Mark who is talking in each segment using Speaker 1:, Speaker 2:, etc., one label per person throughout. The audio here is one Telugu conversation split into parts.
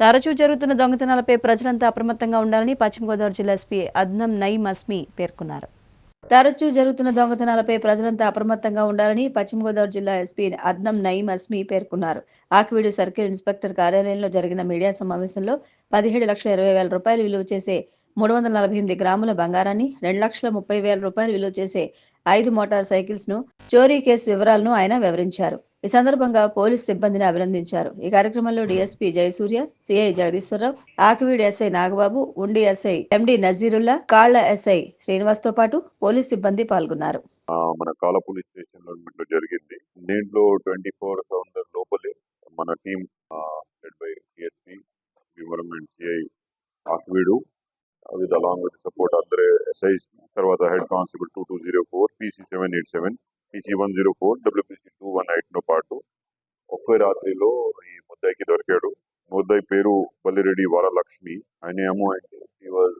Speaker 1: తరచూ జరుగుతున్న దొంగతనాలపై ప్రజలంతా అప్రమత్తంగా ఉండాలని పశ్చిమ గోదావరి జిల్లా ఎస్పీ అద్నం నయీం అస్మి పేర్కొన్నారు. తరచూ జరుగుతున్న దొంగతనాలపై ప్రజలంతా అప్రమత్తంగా ఉండాలని పశ్చిమ గోదావరి జిల్లా ఎస్పీ అద్నం నయీం అస్మి పేర్కొన్నారు. ఆకివీడు సర్కిల్ ఇన్స్పెక్టర్ కార్యాలయంలో జరిగిన మీడియా సమావేశంలో పదిహేడు లక్షల ఇరవై వేల రూపాయలు విలువ చేసే మూడు వందల నలభై ఎనిమిది గ్రాముల బంగారాన్ని రెండు లక్షల ముప్పై వేల రూపాయలు విలువ చేసే ఐదు మోటార్ సైకిల్స్ను చోరీ కేసు వివరాలను ఆయన వివరించారు. ఈ సందర్భంగా పోలీస్ సిబ్బందిని అభినందించారు. ఈ కార్యక్రమంలో DSP Jayasurya CI Jagadeeswara Rao Akividu SI Nagababu Undi SI MD నజీరుల్లా కాళ్ళ ఎస్ఐ శ్రీనివాస్తో పాటు పోలీస్ సిబ్బంది పాల్గొన్నారు.
Speaker 2: మన కాల పోలీస్ స్టేషన్లో జరిగింది. దీంట్లో ట్వంటీ ఫోర్ సెవెన్ లోపలే మన team led by CSP Bhimavaram and CI Akividu with along with support అందరే SI తర్వాత head constable two two zero four PC seven eight seven WPC one zero four WPC two one ఎయిట్తో పాటు ఒకే రాత్రిలో ఈ ముద్దాయికి దొరికాడు. ముద్దాయి పేరు బల్లిరెడ్డి వరలక్ష్మి. ఆయన ఏమో అంటే he was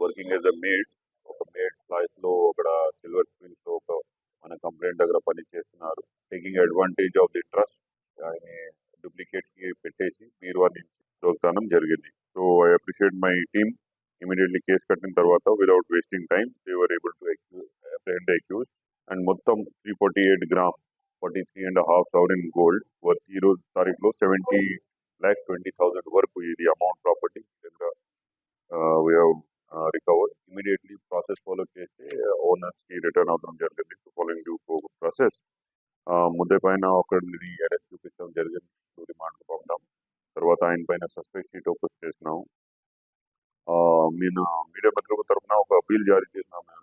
Speaker 2: working as a maid ఒక మేడ్ క్లాస్లో అక్కడ సిల్వర్ స్ప్రింగ్స్లో ఒక మన కంప్లైంట్ దగ్గర పని చేస్తున్నారు. Taking advantage of the trust ఆయన డూప్లికేట్కి పెట్టేసి మీరు వారిని దొరుకుతానం జరిగింది. So I appreciate my team immediately case కట్టిన తర్వాత without wasting time they were able to apprehend accuse and మొత్తం three forty eight gram forty three and half sovereign gold worth ఈ రోజు తారీఖులో సెవెంటీ ల్యాక్ ట్వంటీ థౌసండ్ వరకు ఇది amount property recover immediately process follow చేస్తే ఓనర్స్కి రిటర్న్ అవడం జరిగింది. ఫాలోయింగ్ డ్యూ ప్రాసెస్ ముద్దే పైన ఒకరిని అరెస్ట్ చూపించడం జరిగింది. రిమాండ్ పంపడం తర్వాత ఆయన పైన సస్పెక్ట్ షీట్ ఓపెన్ చేసినాం. ఆ, నేను మీడియా పత్రిక తరఫున ఒక అప్పీల్ జారీ చేసినాం.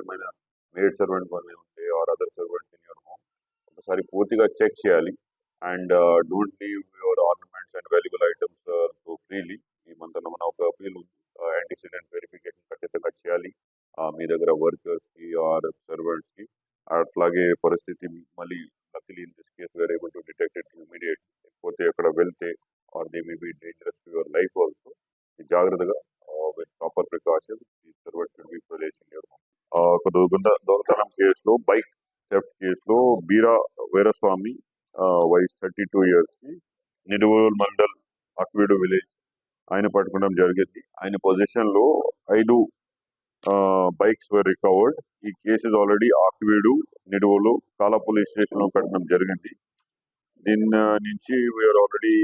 Speaker 2: ఏమైనా మేడ్ సర్వెంట్ కానీ ఉంటే or other servant in your home ఒకసారి పూర్తిగా చెక్ చేయాలి. And uh, don't leave your ornaments and valuable items uh, so freely. ఈ మంత్ మన ఒక అపీల్ ఉంది. యాంటీసిడెంట్ వెరిఫికేషన్ ఖచ్చితంగా చేయాలి. మీ దగ్గర వర్కర్స్కి ఆర్ సర్వెంట్స్కి అట్లాగే పరిస్థితి మళ్ళీ luckily in this case we're able to detect it immediate లేకపోతే అక్కడ వెళ్తే or they may be dangerous to your life also జాగ్రత్తగా విత్ ప్రాపర్ ప్రికాషన్స్ ఈ servant should be placed in your ఒక దొంగ దొంగతనం కేసులో బైక్ థెఫ్ట్ కేసులో బీరా వీరస్వామి వయసు థర్టీ టూ ఇయర్స్కి నిడువూరు మండల్ అక్వీడు విలేజ్ ఆయన పట్టుకోవడం జరిగింది. ఆయన పొజిషన్లో ఐదు బైక్స్ వర్ రికవర్డ్ ఈ కేసు ఆల్రెడీ ఆక్వీడు నిడువలు కాలా పోలీస్ స్టేషన్లో పెట్టడం జరిగింది. దీని నుంచి we're already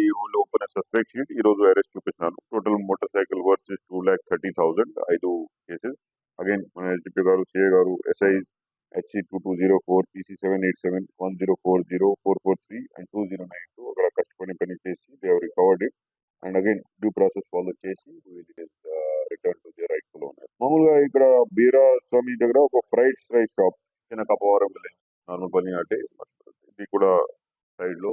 Speaker 2: open suspect sheet ఈరోజు అరెస్ట్ చూపిస్తున్నాను total motorcycle versus two lakh thirty thousand ఐదు కేసెస్. అగైన్ మన ఎస్డిపి గారు సిఏ గారు SI HC two two zero four PC seven eight seven one zero four zero four four three and two zero nine two అక్కడ కష్టపడి పని చేసి they have recovered it and again due process follow చేసి రిటర్న్ టు ది రైట్లో ఉన్నారు మామూలుగా ఇక్కడ బీరా స్వామి దగ్గర ఒక ఫ్రైడ్ రైస్ షాప్ చిన్న కపవరం విలేజ్ నార్మల్ పని అంటే ఇది కూడా సైడ్లో